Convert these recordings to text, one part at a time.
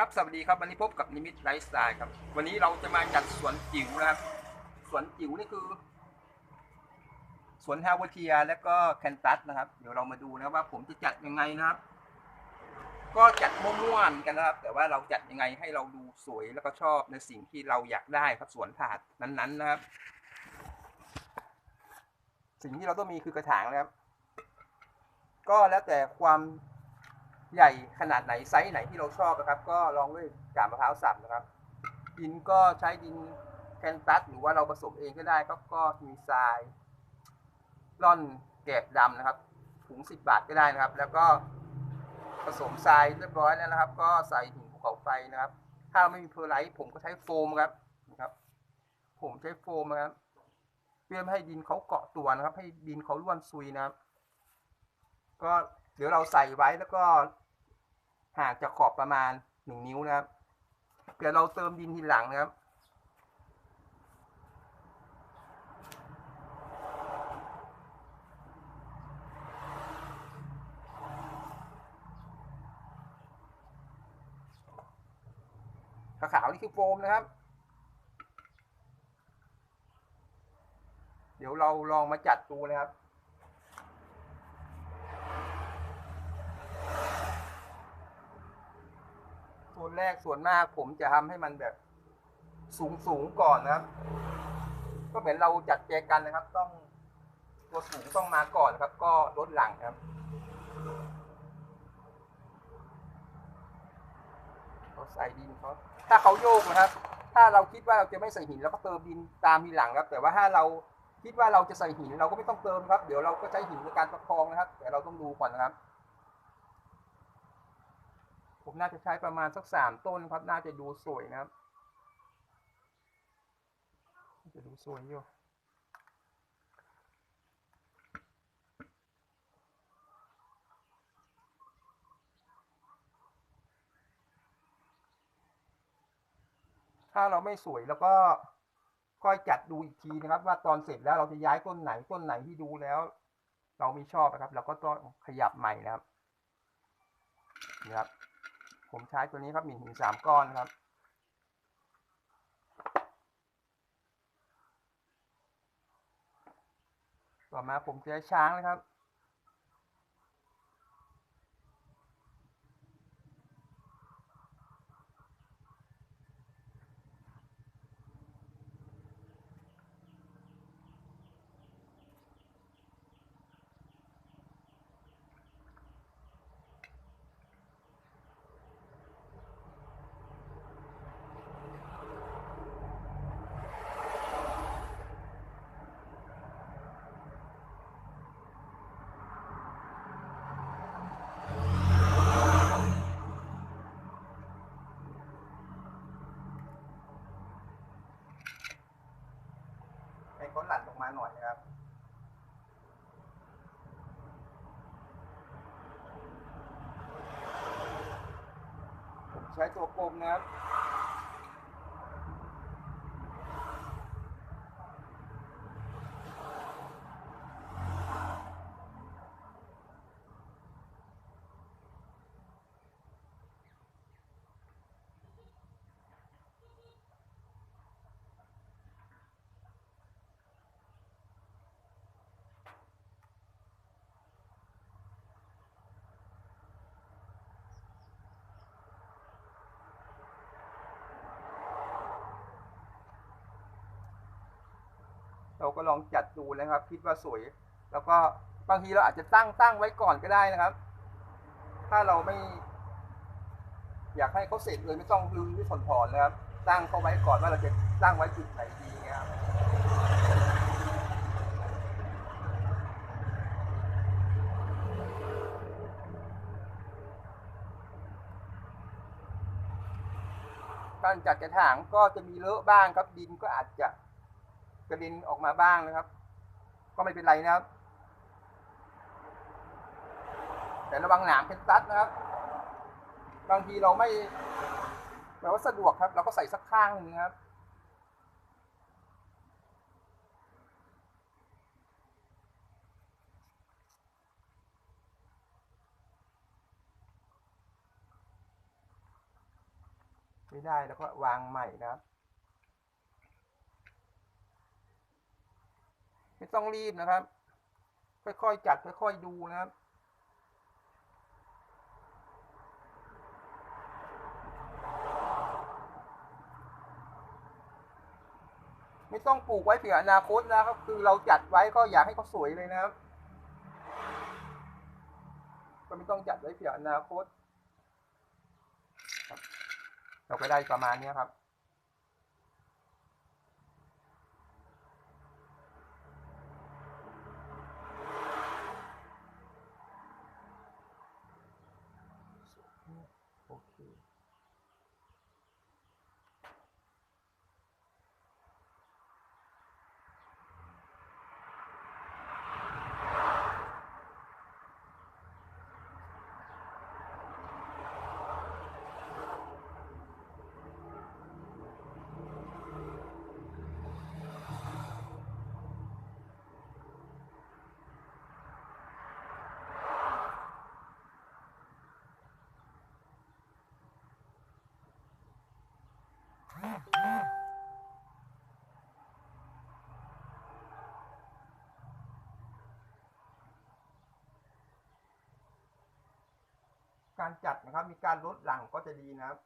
ครับสวัสดีครับวันนี้พบกับนิมิตไลฟ์สไตล์ครับ วันนี้เราจะมาจัดสวนจิ๋วนะครับ สวนจิ๋วนี่คือ สวนฮาวเทียและก็แคนตัสนะครับ เดี๋ยวเรามาดูนะว่าผมจะจัดยังไงนะครับ ก็จัดมั่วๆกันนะครับ แต่ว่าเราจัดยังไงให้เราดูสวยแล้วก็ชอบในสิ่งที่เราอยากได้ครับสวนถาดนั้นๆนะครับ สิ่งที่เราต้องมีคือกระถางนะครับ ก็แล้วแต่ความ ใหญ่ขนาดไหนไซส์ไหนที่เราชอบนะครับ ก็ลองด้วยกาบมะพร้าวสับนะครับ ดินก็ใช้ดินแคนตัสหรือว่าเราผสมเองก็ได้ก็ก็มีทรายร่อนแกบดำนะครับถุงสิบบาทก็ได้นะครับ แล้วก็ผสมทรายเรียบร้อยแล้วนะครับ ก็ใส่หินภูเขาไฟนะครับ ถ้าไม่มีเพอร์ไลท์ผมก็ใช้โฟมครับนะครับ ผมใช้โฟมนะครับเพื่อไม่ให้ดินเขาเกาะตัวนะครับ ให้ดินเขาร่วนซุยนะครับ ก็ เดี๋ยวเราใส่ไว้แล้วก็ห่างจากขอบประมาณหนึ่งนิ้วนะครับ เดี๋ยวเราเติมดินทีหลังนะครับ ขาวๆนี่คือโฟมนะครับ เดี๋ยวเราลองมาจัดดูนะครับ ส่วน แรกส่วนมากผมจะทำให้มันแบบสูงสูงก่อนนะครับ ก็เหมือนเราจัดแจกันนะครับ ต้องตัวสูงต้องมาก่อนนครับ ก็ลดหลังครับเขาใส่ดินเขาถ้าเขาโยกนะครับ ถ้าเราคิดว่าเราจะไม่ใส่หินเราก็เติมดินตามทีหลังครับ แต่ว่าถ้าเราคิดว่าเราจะใส่หินเราก็ไม่ต้องเติมครับ เดี๋ยวเราก็ใช้หินในการประคองนะครับ แต่เราต้องดูก่อนนะครับ ผมน่าจะใช้ประมาณสักสามต้นครับ น่าจะดูสวยนะครับน่าจะดูสวยอยู่ถ้าเราไม่สวยแล้วก็ค่อยจัดดูอีกทีนะครับ ว่าตอนเสร็จแล้วเราจะย้ายต้นไหนต้นไหนที่ดูแล้ว เราม่ชอบนะครับ เราก็ต้องขยับใหม่นะครับนะครับ ผมใช้ตัวนี้ครับหมิ่นหินสามก้อนครับ ต่อมาผมจะใช้ช้างนะครับ ให้เขาหลั่นลงมาหน่อยนะครับ ผมใช้ ตัวกลมนะครับ เราก็ลองจัดดูนะครับ คิดว่าสวย แล้วก็บางทีเราอาจจะตั้งตั้งไว้ก่อนก็ได้นะครับ ถ้าเราไม่ อยากให้เขาเสร็จเลยไม่ต้องรื้อถอนถอนนะครับ ตั้งเขาไว้ก่อนว่าเราจะตั้งไว้จุดไหนดีเงี้ยครับการจัดกระถางก็จะมีเลอะบ้างครับดินก็อาจจะ กระด็นออกมาบ้างนะครับ ก็ไม่เป็นไรนะครับ แต่ระวังหนามเพนตัสนะครับ บางทีเราไม่แบบว่าสะดวกครับ เราก็ใส่สักข้างหนึ่งครับไม่ได้แล้วก็วางใหม่นะครับ ไม่ต้องรีบนะครับ ค่อยๆจัดค่อยๆดูนะครับไม่ต้องปลูกไว้เผื่ออนาคตนะครับ คือเราจัดไว้ก็อยากให้เขาสวยเลยนะครับ ก็ไม่ต้องจัดไว้เผื่ออนาคตเราก็ได้ประมาณนี้ครับ โอเค การจัดนะครับ มีการลดหลังก็จะดีนะครับ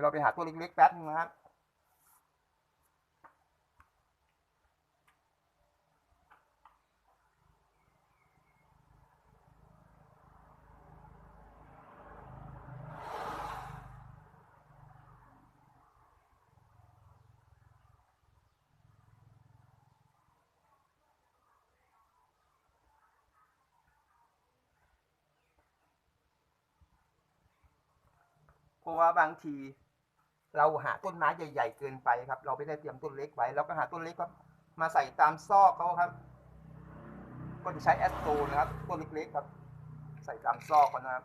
ดี๋ยวเราไปหาตัวเล็กๆแป๊บนึงนะครับเพราะว่าบางที เราหาต้นไม้ใหญ่ ๆ เกินไปครับ เราไม่ได้เตรียมต้นเล็กไว้เราก็หาต้นเล็กครับ มาใส่ตามซอกเขาครับ ก็จะใช้แอสโตรนะครับต้นเล็กๆครับ ใส่ตามซอกเขานะครับ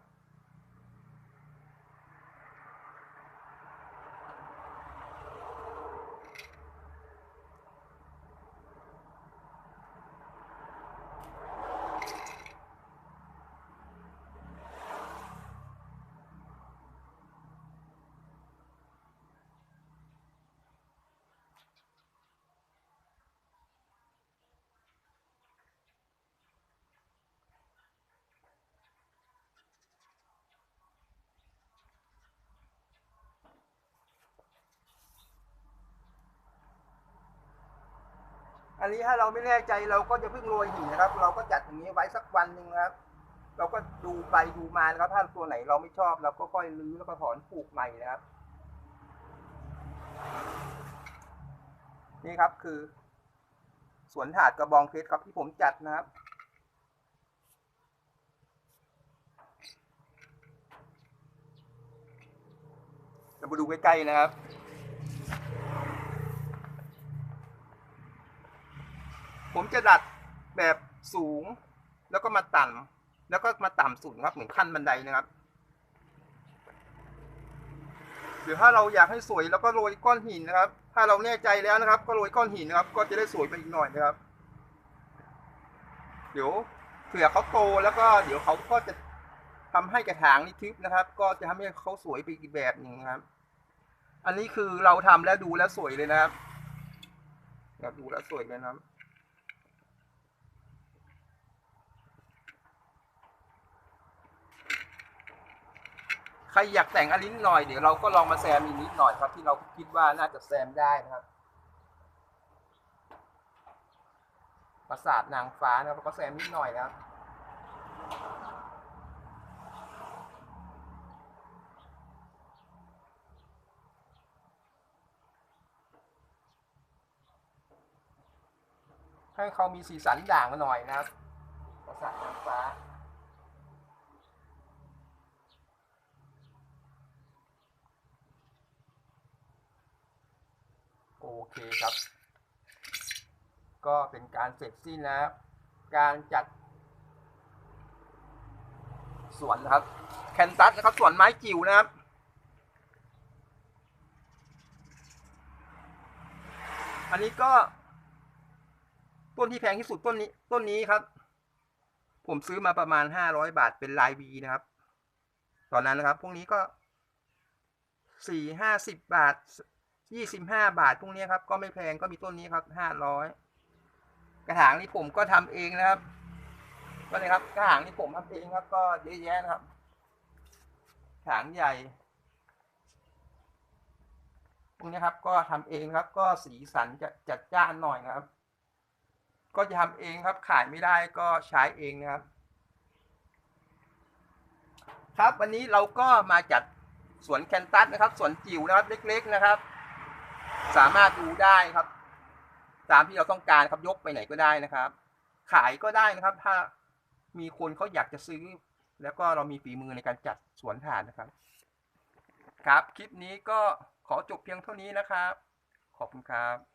อันนี้ถ้าเราไม่แน่ใจเราก็จะเพิ่งโรยหินนะครับ เราก็จัดอย่างนี้ไว้สักวันหนึ่งนะครับ เราก็ดูไปดูมานะครับ ถ้าตัวไหนเราไม่ชอบเราก็ค่อยรื้อแล้วก็ถอนปลูกใหม่นะครับ นี่ครับคือ สวนถาดกระบองเพชรครับที่ผมจัดนะครับเรามาดูใกล้ๆนะครับ ผมจะดัดแบบสูง แล้วก็มาต่ำแล้วก็มาต่ำสุดครับเหมือนขั้นบันไดนะครับเดี๋ยวถ้าเราอยากให้สวยแล้วก็โรยก้อนหินนะครับ ถ้าเราแน่ใจแล้วนะครับ ก็โรยก้อนหินนะครับ ก็จะได้สวยไปอีกหน่อยนะครับ เดี๋ยวเผื่อเขาโตแล้วก็เดี๋ยวเขาก็จะทำให้กระถางนี่ทึบนะครับ ก็จะทำให้เขาสวยไปอีกแบบหนึ่งนะครับ อันนี้คือเราทำแล้วดูแล้วสวยเลยนะครับดูแล้วสวยเลยนะครับ ใครอยากแต่งอันนี้หน่อยเดี๋ยวเราก็ลองมาแซมอีกนิดหน่อยครับ ที่เราคิดว่าน่าจะแซมได้นะครับปราสาทนางฟ้านะครับก็แซมนิดหน่อยนะครับให้เขามีสีสันด่างหน่อยนะครับปราสาทนางฟ้า ใเคครับ ก็เป็นการเสร็จสิ้นนะครับการจัด สวนนะครับ แคนตัสนะครับสวนไม้จิ๋วนะครับอันนี้ก็ต้นที่แพงที่สุดต้นนี้ ต้นนี้ครับ ผมซื้อมาประมาณห้าร้อยบาทเป็นลายวีนะครับ ตอนนั้นนะครับ พวกนี้ก็สี่ห้าสิบบาท ยี่สิบห้าบาทพวกนี้ครับ ก็ไม่แพงก็มีต้นนี้ครับห้าร้อยกระถางนี้ผมก็ทำเองนะครับ ก็เลยครับกระถางนี้ผมทำเองครับ ก็เยอะแยะนะครับถางใหญ่พวกนี้ครับ ก็ทำเองครับ ก็สีสันจะจัดจ้านหน่อยนะครับ ก็จะทำเองครับ ขายไม่ได้ก็ใช้เองนะครับ ครับวันนี้เราก็มาจัดสวนแคนตัสนะครับสวนจิ๋วนะครับ เล็ก ๆ นะครับ สามารถดูได้ครับ ตามที่เราต้องการครับยกไปไหนก็ได้นะครับ ขายก็ได้นะครับ ถ้ามีคนเขาอยากจะซื้อ แล้วก็เรามีฝีมือในการจัดสวนถานนะครับ ครับ คลิปนี้ก็ขอจบเพียงเท่านี้นะครับ ขอบคุณครับ